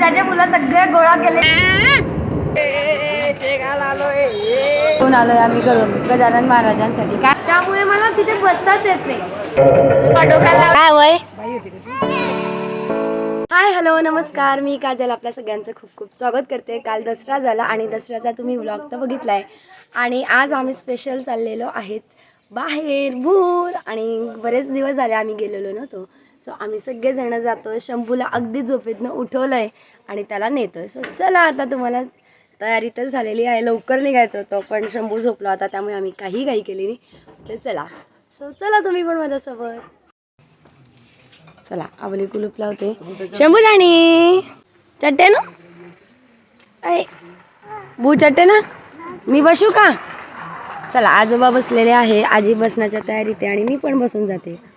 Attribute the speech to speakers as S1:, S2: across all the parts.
S1: पूजाचे फुलं सगळे गोळा केले. आलोय आम्ही करून गजानन महाराजांसाठी. काय त्यामुळे मला तिथे बसताच येत नाही. काय वय हाय हॅलो नमस्कार. मी काजल आपल्या सगळ्यांचं खूप खूप स्वागत करते. काल दसरा झाला आणि दसऱ्याचा तुम्ही व्लॉग तर बघितलाय. आणि आज आम्ही स्पेशल चाललेलो आहेत बाहेर भूर. आणि बरेच दिवस झाले आम्ही गेलेलो नव्हतो. सो आम्ही सगळेजण जातो शंभूला अगदी झोपेतनं उठवलंय आणि त्याला नेतोय. सो चला आता तुम्हाला तयारी तर झालेली आहे. लवकर निघायचं होतं पण शंभू झोपला होता त्यामुळे आम्ही काही काही केली नाही. तर चला. सो चला तुम्ही पण माझ्यासोबत. चला आवली कुलूप लावते. शंभू राणी! चट्टे ना? ऐ भू चट्टे ना? मी बसू का? चला आजोबा बसलेले आहे. आजी बसण्याच्या तयारीत आहे आणि मी पण बसून जाते.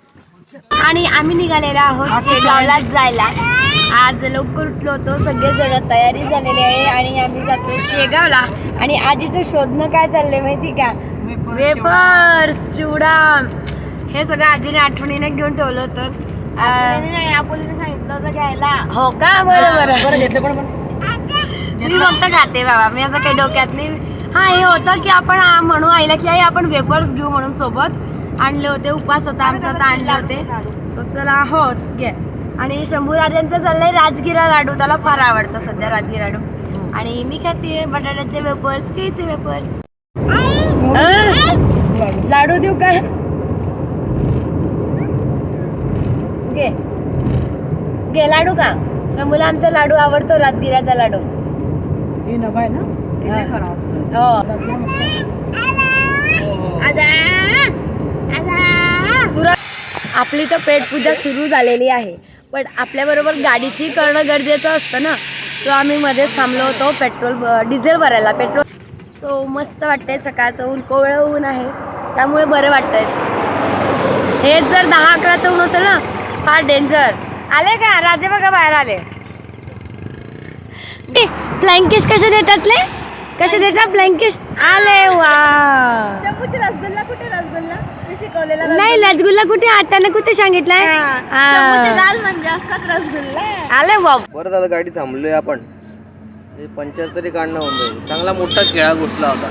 S1: आणि आम्ही निघालेलो आहोत शेगावलाच जायला. आज लवकर उठलो होतो सगळेजण तयारी झालेली आहे आणि आम्ही जातो शेगावला. आणि आजीचं शोधणं काय चाललंय माहिती का? वेपर्स चिवडा. हे सगळं आजीने आठवणीने घेऊन ठेवलं होतं. अं,
S2: सांगितलं होतं घ्यायला.
S1: हो का? बरं बरं. मी फक्त खाते बाबा. मी असं काही डोक्यात नाही. हा हे होतं की आपण म्हणू आईला की आई आपण वेपर्स घेऊ म्हणून सोबत. आणले होते उपास होता आमचा तर आणले होते. सो चला हो घे. आणि शंभू राजांचं चाललंय राजगिरा लाडू त्याला फार आवडतो सध्या राजगिरा लाडू. आणि मी खाते बटाट्याचे वेपर्स केळीचे वेपर्स. लाडू देऊ का? घे. घे लाडू का शंभूला आमचा लाडू आवडतो राजगिराचा लाडू. हो सुरत आपली तर पेटपूजा सुरू झालेली आहे. पण आपल्याबरोबर गाडीची करणं गरजेचं असतं ना. सो आम्ही मध्येच थांबलो होतो पेट्रोल डिझेल भरायला. पेट्रोल सो मस्त वाटतंय सकाळचं. ऊन कोवळं ऊन आहे. त्यामुळे बरं वाटतंय. हेच जर दहा अकराचं ऊन असेल ना फार डेंजर आले का? राजे बघा बाहेर आले. ब्लँकेट कसे देतातले कसे देतात? ब्लँकेट? आले वा
S2: रसगुल्ला कुठे रसगुल्ला? मी शिकवलेला
S1: नाही रसगुल्ला कुठे? आत्याने कुठे सांगितलंय?
S2: शंभूचे
S1: हा.
S2: म्हणजे असतात रसगुल्ला.
S1: आले बाब
S3: बरं झालं गाडी थांबलोय आपण. हे पंचायत तरी काढणं होऊन जाईल. चांगला मोठा खेळा घुसला होता.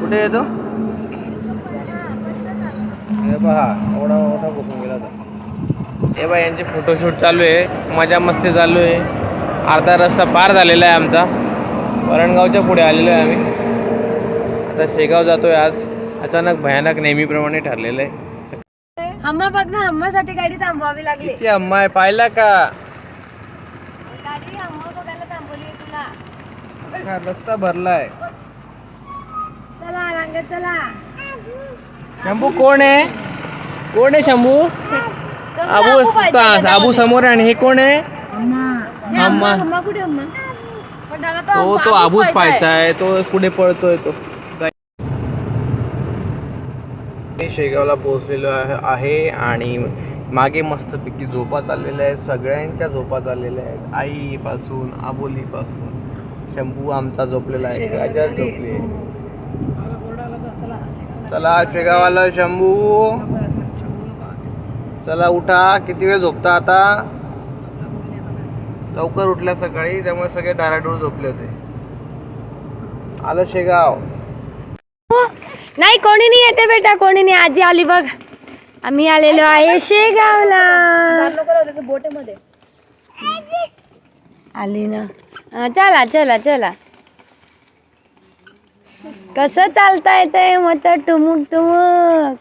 S3: कुठे येतो हे पहा एवढा मोठा घुसून गेला होता. हे बा यांचे फोटोशूट चालू आहे. मजा मस्ती चालू आहे. अर्धा रस्ता पार झालेला आहे आमचा. वरणगावच्या पुढे आलेलो आहे आम्ही. आता शेगाव जातोय आज. अचानक भयानक नेहमीप्रमाणे ठरलेलं आहे.
S1: हम्मा बघ ना हम्मासाठी गाडी थांबवावी लागली.
S3: किती अम्मा आहे? पाहिला का?
S1: गाडी हम्मा बघायला थांबवली तुला.
S3: रस्ता भरलाय.
S1: चला रांगेत चला.
S3: शंभू कोण आहे? कोण आहे शंभू? आबू आबू समोर आहे आणि हे कोण आहे? अम्मा
S1: हम्मा कुठे त्याला तो
S3: तो
S1: आबूच पाहायचा
S3: आहे. तो पुढे पळतोय तो. मी शेगावला पोहोचलेलो आहे- आहे आणि मागे मस्तपैकी झोपा चाललेल्या आहेत सगळ्यांच्या झोपा चाललेल्या आहेत. आईपासून आबोलीपासून. शंभू आमचा झोपलेला आहे काजल झोपली. चला शेगावाला शंभू. चला उठा. किती वेळ झोपता आता? लवकर उठल्या सकाळी त्यामुळे सगळे डाराडूर झोपले होते. आलं शेगाव. हो.
S1: नाही कोणी नाही येते बेटा कोणी नाही. आजी आली बघ. आम्ही आलेलो आहे शेगावला.
S2: बोटेमध्ये
S1: आली ना. चला चला चला. कसं चालता येतंय मत टुमुक टुमुक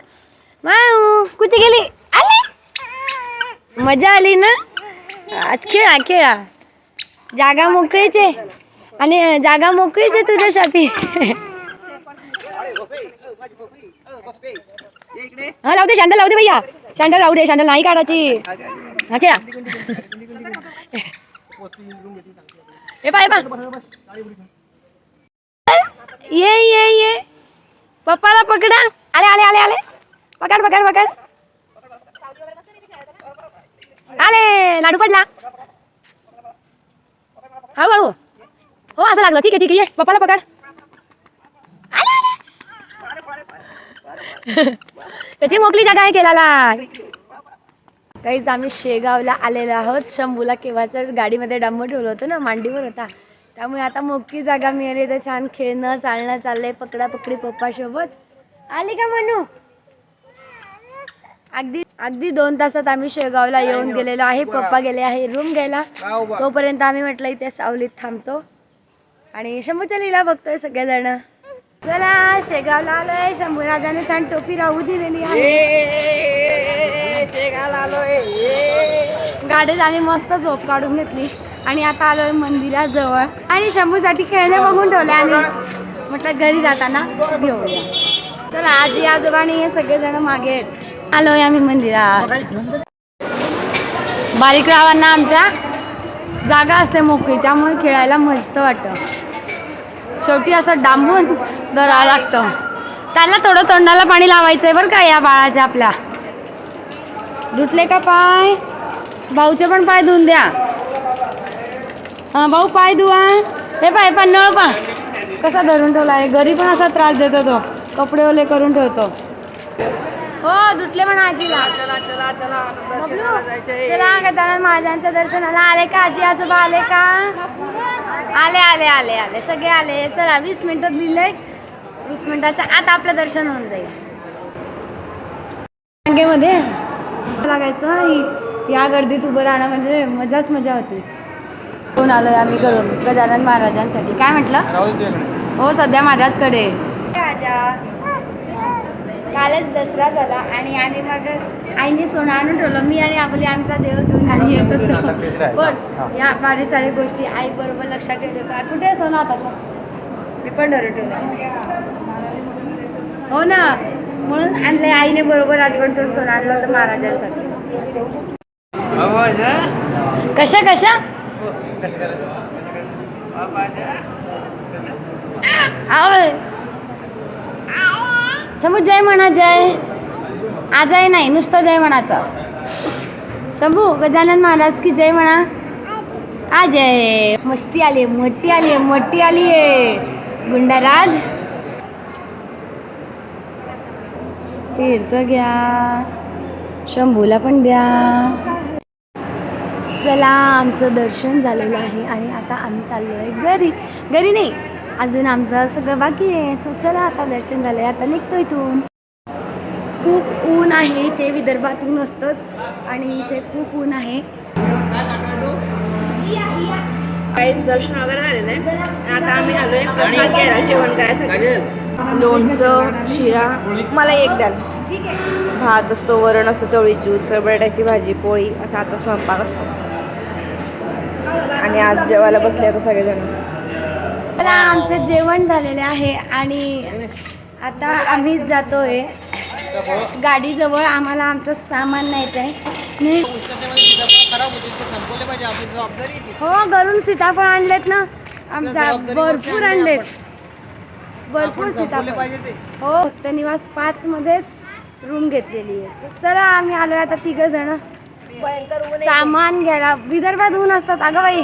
S1: माऊ कुठे गेली? आली? मजा आली ना? आज खेळा खेळा जागा मोकळीच आहे. आणि जागा मोकळीच आहे तुझ्यासाठी. हा लावते शांडल लावते भैया. शांडल लावू दे शांडल नाही काढायची. हा खेळा हे. पाय पा. ये ये ये. पप्पाला पकडा. आले आले आले आले. पकड पकड पकड. आले लाडू पडला. हळूहळू. हो असं लागलं. ठीक आहे ठीक आहे ये पप्पाला पकड. त्याची मोकळी जागा आहे केलाला. काहीच आम्ही शेगावला आलेलो आहोत. शंभूला केव्हाचं गाडीमध्ये डंब ठेवलं होतं ना मांडीवर होता. त्यामुळे आता मोकळी जागा मिळाली. तर छान खेळणं चालणं चाललंय पकडा पकडी पप्पासोबत. आले का म्हणू अगदी अगदी दोन तासात आम्ही शेगावला येऊन गेलेलो आहे पप्पा गेले आहे रूम घ्यायला. तोपर्यंत आम्ही म्हटलं इथे सावलीत थांबतो. आणि शंभूच्या लीला बघतोय सगळेजण. चला शेगावला आलोय. शंभू राजाने छान टोपी राहू दिलेली आहे. गाडीत आम्ही मस्त झोप काढून घेतली. आणि आता आलोय मंदिराजवळ आणि शंभूसाठी खेळणे बघून ठेवले आम्ही. म्हटलं घरी जाताना घेऊया चला आजी आजोबा आणि हे सगळेजण मागे आहेत. आलोय आम्ही मंदिरात. बारीक रावांना आमच्या जागा असते मोकळी त्यामुळे खेळायला मस्त वाटतं. शेवटी असं डांबून धरावं लागतं. त्याला थोडं तोंडाला पाणी लावायचंय बरं का या बाळाच्या आपल्या. धुतले का पाय? भाऊचे पण पाय धुवून द्या. हा भाऊ पाय धुवा. हे पाय पण नळ पा. कसा धरून ठेवला आहे? घरी पण असा त्रास देतो तो. कपडे ओले करून ठेवतो. हो धुतले पण आजीला. बबलू, चला गजानन महाराजांच्या दर्शनाला आले का आजी? आजोबा आले का? आले आले आले आले. सगळे आले. चला वीस मिनिटात लिहिलंय. वीस मिनिटाच्या आत आपलं दर्शन होऊन जाईल. रांगेमध्ये लागायचं या गर्दीत उभं राहणं म्हणजे मजाच मजा होती. घेऊन आलोय आम्ही? करून गजानन महाराजांसाठी. काय म्हटलं?
S3: राहू दे तुझ्याकडे.
S1: हो सध्या माझ्याचकडे. कालच दसरा झाला आणि आम्ही मग आईने सोनं आणून ठेवलं. मी आणि आपली आमचा देव घेऊन आम्ही येत होतो पण या बारीक सारी गोष्टी आई बरोबर लक्षात ठेवले का कुठे सोनं आता मी पण धरून ठेवलं हो ना. म्हणून आणले आईने बरोबर आठवण ठेवून सोनं आणलं होतं महाराजांसाठी. कशा कशा? आवय समू जय म्हणा जय. आजय नाही नुसतं जय म्हणाचं शंभू गजानन महाराज की जय म्हणा. आजय मस्ती आली मोठी आली मोठी आली आहे. गुंडाराज. तीर्थ घ्या. शंभूला पण द्या. चला आमचं दर्शन झालेलं आहे आणि आता आम्ही चाललो आहे घरी. घरी नाही अजून आमचं सगळं बाकी आहे. सो चला आता दर्शन झालं आहे आता निघतो इथून. खूप ऊन आहे इथे विदर्भात ऊन असतंच. आणि इथे खूप ऊन आहे.
S2: काहीच दर्शन वगैरे झालेलं आहे. आता आम्ही आलोय प्रसाद घ्यायला जेवण करायसाठी. लोणचं शिरा. मला एक द्याल. भात असतो वरण असतं चवळीची उसळ बटाट्याची भाजी पोळी. असा आता स्वयंपाक असतो. आणि आज जेवायला बसले आता सगळेजण.
S1: चला आमचं जेवण झालेलं आहे आणि आता आम्ही जातोय. गाडीजवळ आम्हाला आमचं सामान न्यायचं आहे. हो घरून सीताफळ आणलेत ना. आमच्या भरपूर आणलेत. भरपूर सीताफळ.
S3: पाहिजे ते.
S1: हो भक्त निवास पाच मध्येच रूम घेतलेली आहे. चला आम्ही आलोय आता तिघ जण सामान घ्यायला. विदर्भात ऊन असतात अगं बाई.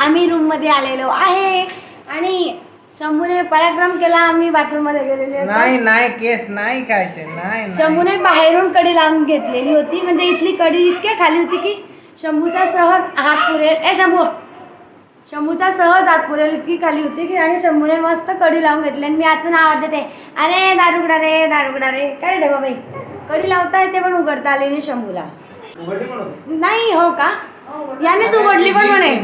S1: आम्ही रूममध्ये आलेलो आहे. आणि शंभूने पराक्रम केला आम्ही बाथरूममध्ये गेलेले
S3: नाही नाही केस नाही खायचे नाही नाही.
S1: शंभूने बाहेरून कडी लावून घेतलेली होती. म्हणजे इथली कडी इतक्या खाली होती की शंभूचा सहज हात पुरेल. ए शंभू! शंभूचा सहज हात पुरेल इतकी खाली होती की आणि शंभूने मस्त कडी लावून घेतली. आणि मी आतून आवाज देते अरे दारुगडा रे दारुगडा रे. काय रे बाई? कडी लावता येते पण उघडता आली नाही शंभूला. नाही हो का? यानेच उघडली पण म्हणे.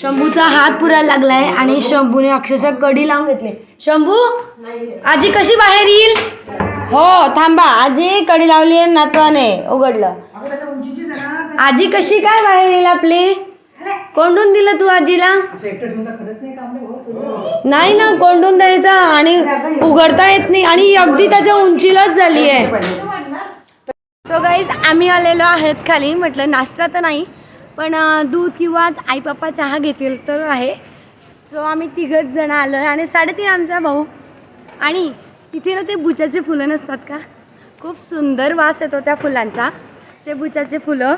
S1: शंभूचा हात पुरायला लागलाय आणि शंभूने अक्षरशः कडी लावून घेतली. शंभू आजी कशी बाहेर येईल? हो थांबा. आजी कडी लावली आहे नातवाने उघडलं. आजी कशी काय बाहेर येईल आपली? कोंडून दिलं तू आजीला? नाही ना कोंडून द्यायचा आणि उघडता येत नाही. आणि अगदी त्याच्या उंचीलाच झाली आहे. सो गाईज आम्ही आलेलो आहेत खाली. म्हटलं नाश्ता तर नाही. पण दूध किंवा आई पप्पा चहा घेतील तर आहे. सो आम्ही तिघच जण आलो आहे आणि साडेतीन आमचा भाऊ. आणि तिथे ना ते बुचाचे फुलं नसतात का? खूप सुंदर वास येतो त्या फुलांचा ते बुचाचे फुलं.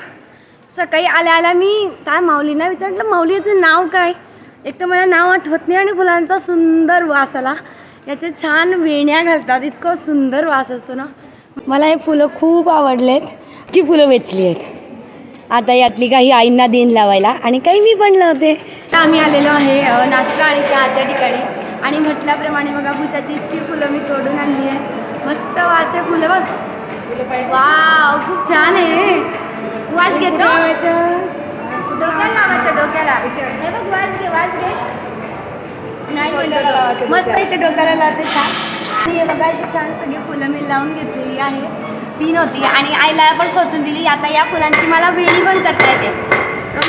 S1: सकाळी आल्या आल्या मी काय माऊलींना विचारलं माऊलीचं नाव काय? एक तर मला नाव आठवत नाही आणि फुलांचा सुंदर वास आला. याचे छान वेण्या घालतात इतकं सुंदर वास असतो ना. मला हे फुलं खूप आवडलेत. ती फुलं वेचली आहेत. आता यातली काही आईंना देण लावायला. आणि काही मी पण लावते. तर आम्ही आलेलो आहे नाश्ता आणि चहाच्या ठिकाणी. आणि म्हटल्याप्रमाणे बघा बुचाची इतकी फुलं मी तोडून आणली आहे. मस्त वास आहे फुलं बघ. वाव खूप छान आहे. वास घेतो? डोक्याला लावायचं डोक्याला. हे बघ वास घे वास घे. नाही मस्त इथे डोक्याला लावते छान. आणि हे बघा अशी छान सगळी फुलं मी लावून घेतलेली आहे. पिन होती आणि आईला पण खोचून दिली. आता या फुलांची मला वेणी पण करता येते.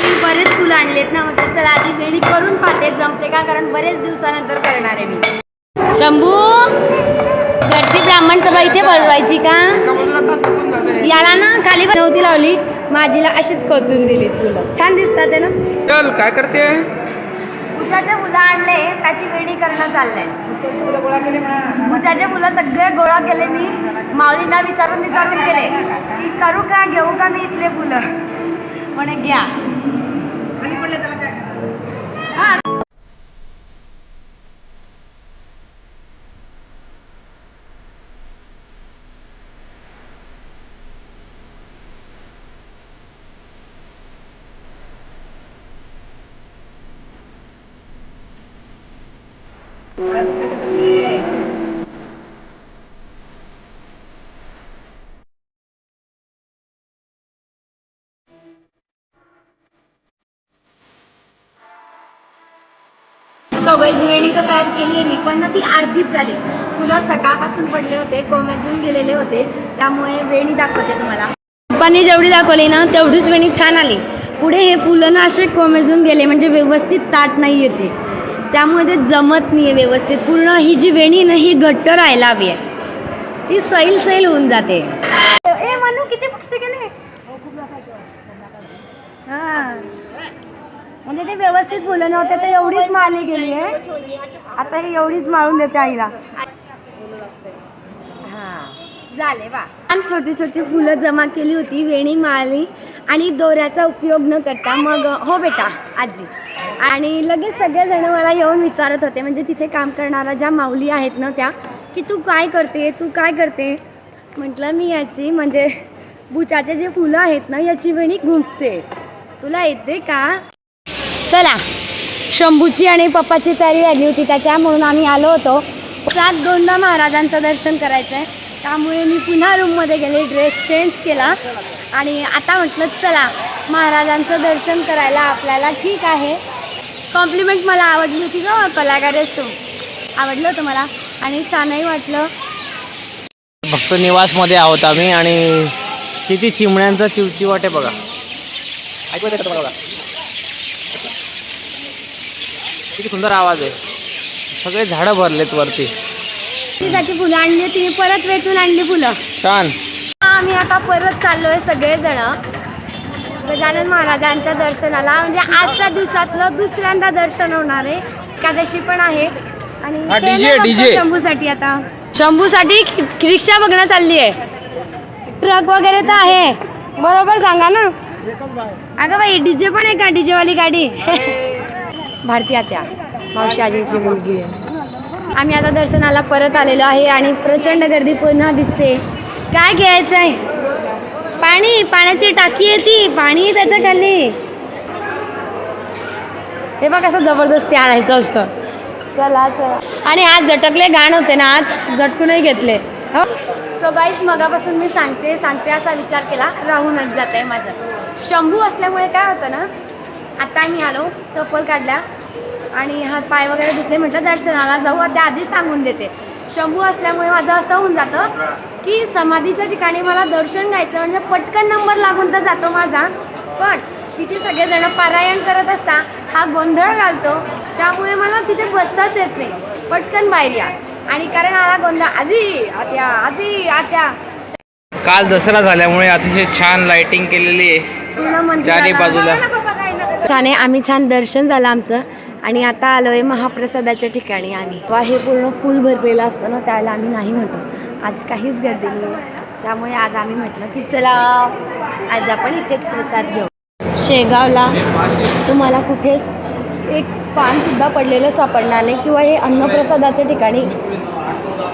S1: मी बरेच फुलं आणलेत ना. म्हटलं चला आधी वेणी करून पाहते. जमते का? कारण बरेच दिवसानंतर करणार आहे मी. शंभू घरची ब्राह्मण सभा इथे बोलवायची का? याला ना खाली नव्हती लावली. माझीला अशीच खोचून दिली फुलं. छान दिसतात ना?
S4: चल काय करते?
S1: बुजाचे फुलं आणले. त्याची वेणी करणं चाललंय. बुजाचे फुलं सगळे गोळा केले मी. माऊलीला विचारून विचारून केले की करू का? घेऊ का मी इथले फुलं म्हणे घ्या. हा. सगळी तयार केली आहे मी पण ना ती अर्धीच झाली. फुलं सकाळपासून पडले होते कोमेजून गेलेले होते त्यामुळे वेणी दाखवते तुम्हाला. पप्पांनी जेवढी दाखवली ना तेवढीच वेणी छान आली. पुढे हे फुलं ना असे कोमेजून गेले म्हणजे व्यवस्थित ताट नाही येते त्यामुळे ते जमत नाही आहे व्यवस्थित. पूर्ण ही जी वेणी ना ही घट्ट राहायला हवी आहे. ती सैल सैल होऊन जाते. ए मनू किती पक्षी गेले हां. म्हणजे ते व्यवस्थित फुलं नव्हते तर एवढीच मारली गेली आहे. आता ही एवढीच मारून देते आईला. हा झाले वा छान छोटी छोटी फुलं जमा केली होती वेणी माळली आणि दोऱ्याचा उपयोग न करता मग हो बेटा आजी. आणि लगेच सगळेजण मला येऊन विचारत होते म्हणजे तिथे काम करणाऱ्या ज्या माऊली आहेत ना त्या की तू काय करते तू काय करते? म्हटलं मी याची म्हणजे बुचाचे जे फुलं आहेत ना याची वेणी गुंफते तुला येते का? चला. शंभूची आणि पप्पाची तयारी आली होती त्याच्या म्हणून आम्ही आलो होतो. सात दोनदा महाराजांचं दर्शन करायचं आहे त्यामुळे मी पुन्हा रूममध्ये गेले ड्रेस चेंज केला. आणि आता म्हटलं चला महाराजांचं दर्शन करायला आपल्याला ठीक आहे. कॉम्प्लिमेंट मला आवडली होती गं कलाकार असतो आवडलं होतं मला. आणि छानही वाटलं.
S3: भक्त निवासमध्ये आहोत आम्ही आणि किती चिमण्यांचा चिवचिवाट आहे बघा. ऐकू बघा किती सुंदर आवाज आहे. सगळे झाडं भरलेत वरती.
S1: फुलं आणली होती मी परत वेचून आणली फुलं.
S3: छान.
S1: आम्ही आता परत चाललोय सगळेजण. गजानन महाराजांच्या दर्शनाला. म्हणजे आजच्या दिवसातलं दुसऱ्यांदा दर्शन होणार आहे. एकादशी पण आहे. आणि
S3: हा, DJ, DJ.
S1: शंभूसाठी आता. शंभूसाठी रिक्षा बघणं चालली आहे. ट्रक वगैरे तर आहे. बरोबर सांगा ना. अगं बाई डीजे पण आहे का डीजे वाली गाडी भारती आत्या मावशी आजीची मुलगी. आहे आम्ही आता दर्शनाला परत आलेलो आहे आणि प्रचंड गर्दी पुन्हा दिसते. काय घ्यायचं आहे पाणी पाण्याची टाकी आहे ती पाणी त्याच्याखाली. हे बघ कसं जबरदस्ती आणायचं असतं. चला चला. आणि आज झटकले घाण होते ना आज झटकूनही घेतले. हो. सो गाईज मगापासून मी सांगते सांगते असा विचार केला राहूनच जात आहे माझा शंभू असल्यामुळे काय होतं ना आता मी आलो चप्पल काढल्या आणि हात पाय वगैरे धुतले म्हटलं दर्शनाला जाऊ त्या आधीच सांगून देते. शंभू असल्यामुळे माझं असं होऊन जातं की समाधीच्या ठिकाणी मला दर्शन घ्यायचं म्हणजे पटकन नंबर लागून तर जातो माझा पण तिथे सगळेजण पारायण करत असता हा गोंधळ घालतो त्यामुळे मला तिथे बसताच येत नाही. पटकन बाहेर या. आणि कारण आला गोंधळ आजी आत्या आजी आत्या.
S3: काल दसरा झाल्यामुळे अतिशय छान लाइटिंग केलेली आहे. चारी बाजूला.
S1: छान आहे. आम्ही छान दर्शन झालं आमचं. आणि आता आलोय महाप्रसादाच्या ठिकाणी आम्ही. वा हे पूर्ण फुल भरलेलं असतं ना त्याला आम्ही नाही म्हणतो. आज काहीच गर्दी नाही त्यामुळे आज आम्ही म्हटलं की चला आज आपण इथेच प्रसाद घेऊ. शेगावला तुम्हाला कुठेच एक पान सुद्धा पडलेलं सापडणार नाही किंवा हे अन्नप्रसादाच्या ठिकाणी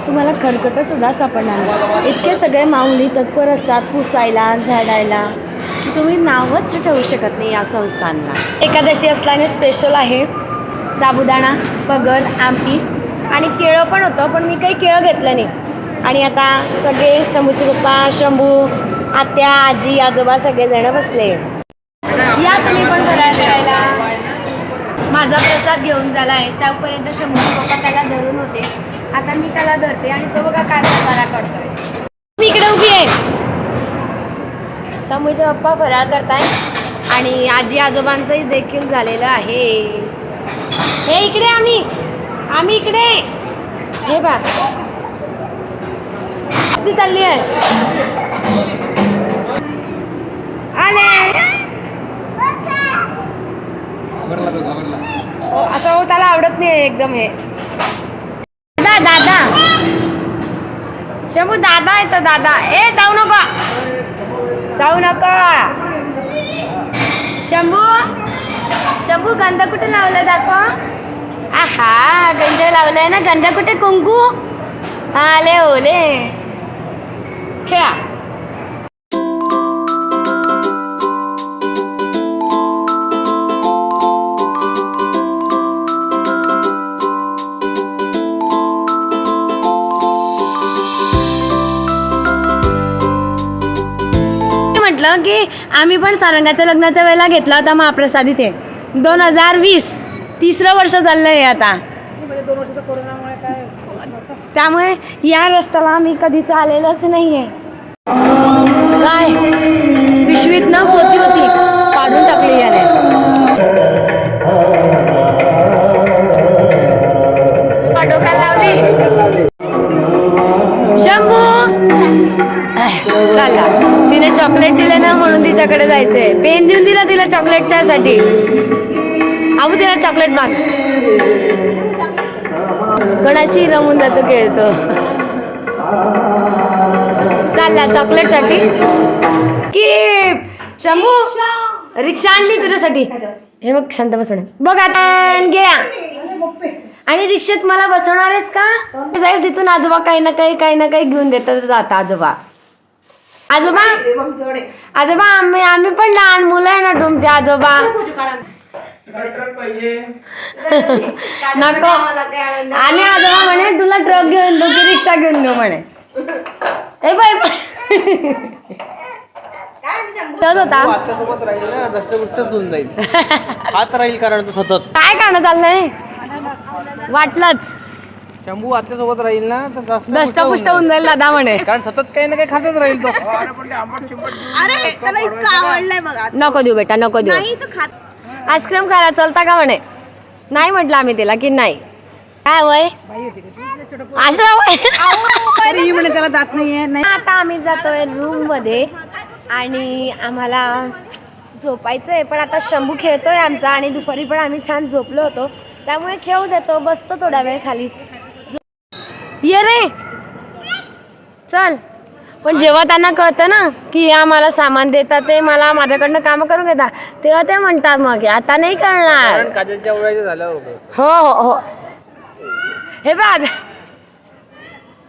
S1: तुम्हाला खरकटं सुद्धा सापडणार नाही. इतके सगळे माऊली तत्पर असतात पुसायला झाडायला की तुम्ही नावच ठेवू शकत नाही या संस्थांना. एकादशी असल्याने स्पेशल आहे. साबुदाणा बगर आमटी आणि केळं पण होतं पण मी काही केळं घेतलं नाही. आणि आता सगळे शंभूचे पप्पा शंभू आत्या आजी आजोबा सगळेजण बसले. या तुम्ही पण करायला माझा प्रसाद घेऊन झाला आहे त्यापर्यंत शंभूचे पप्पा त्याला धरून होते. आता मी त्याला धरते आणि तो बघा काय फराळ करतोय. मी इकडे उभी आहे. शंभूचे पप्पा फराळ करताय आणि आजी आजोबांचंही देखील झालेलं आहे. हे इकडे आम्ही आम्ही इकडे. हे बा. ती चालली आहे. आले. हो, असं हो त्याला आवडत नाही एकदम हे. दादा. दादा शंभू दादा येतो दादा. ए जाऊ नका. जाऊ नका. शंभू शंभू गंध कुठे लावलं दाखव. आहा गंध लावलाय ना. गंध कुठे कुंकू? आले ओले. खेळा. म्हटलं की आम्ही पण सारंगाच्या लग्नाच्या वेळेला घेतला होता महाप्रसाद इथे. दोन हजार वीस तिसरं वर्ष चाललंय आहे आता. त्यामुळे या रस्त्याला आम्ही कधीच आलेलोच नाहीये. काय? पिशवीत ना पोती होती काढून टाकली याने. लावली. शंभू! चालला तिने चॉकलेट दिलं ना म्हणून तिच्याकडे जायचंय. पेन देऊन दिला तिला चॉकलेटच्या साठी आऊ तिला चॉकलेट माग. गणाशी रमून जातो खेळतो. चालला चॉकलेटसाठी. की शंभू रिक्षा आणली तुझ्यासाठी. हे बघ शांत बसवणे बघ आता घ्या आणि रिक्षेत मला बसवणार आहेस का? जाईल तिथून आजोबा काही ना काही काही ना काही घेऊन देतात जाता आजोबा. आजोबा आजोबा आम्ही आम्ही पण लहान मुलं आहे ना तुमचे आजोबा. नको. आणि आजोबा म्हणे तुला ट्रक घेऊन देऊ की रिक्षा घेऊन देऊ म्हणे. ए होता
S3: राहील ना होऊन जाईल. हात राहील कारण तो सतत.
S1: काय गाणं चाललंय? वाटलंच.
S3: शंभू आत्यासोबत राहील ना तर जास्त
S1: दष्टपुष्ट होऊन जाईल. दादा म्हणे.
S3: कारण सतत काही ना काही खातच राहील तो.
S2: अरे त्याला इतकं आवडलंय बघा.
S1: नको देऊ बेटा नको देऊ.
S2: नाही खात.
S1: आईस्क्रीम खायला चलता का म्हणे? नाही म्हटलं आम्ही तिला की नाही. काय वय? असं वय
S2: म्हणे त्याला दात नाहीये
S1: आता आम्ही जातोय रूममध्ये आणि आम्हाला झोपायचं आहे पण आता शंभू खेळतोय आमचा आणि दुपारी पण आम्ही छान झोपलो होतो. त्यामुळे खेळू देतो बसतो थोडा वेळ खालीच. ये रे. चल. पण जेव्हा त्यांना कळतं ना की आम्हाला सामान देतात ते मला माझ्याकडनं कामं करून घेतात तेव्हा ते म्हणतात मग आता नाही करणार.
S3: कारण काजलच्या ओळायचं झाल्यावर होतं
S1: हो हो हो. हे बघ.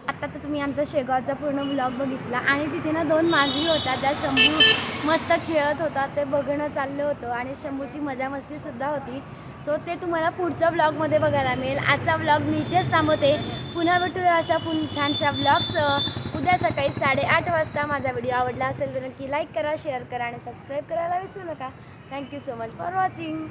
S1: आता तर तुम्ही आमचा शेगावचा पूर्ण ब्लॉग बघितला आणि तिथे ना दोन माजरी होत्या त्या शंभू मस्त खेळत होता ते बघणं चाललं होतं आणि शंभूची मजा मस्ती सुद्धा होती. सो ते तुम्हाला पुढच्या ब्लॉगमध्ये बघायला मिळेल. आजचा ब्लॉग मी इथेच थांबवते. पुन्हा भेटूया अशा पुन छानशा ब्लॉग्स उद्या सकाळी साडेआठ वाजता माझा व्हिडिओ आवडला असेल तर नक्की लाईक करा शेअर करा आणि सबस्क्राईब करायला विसरू नका. Thank you so much for watching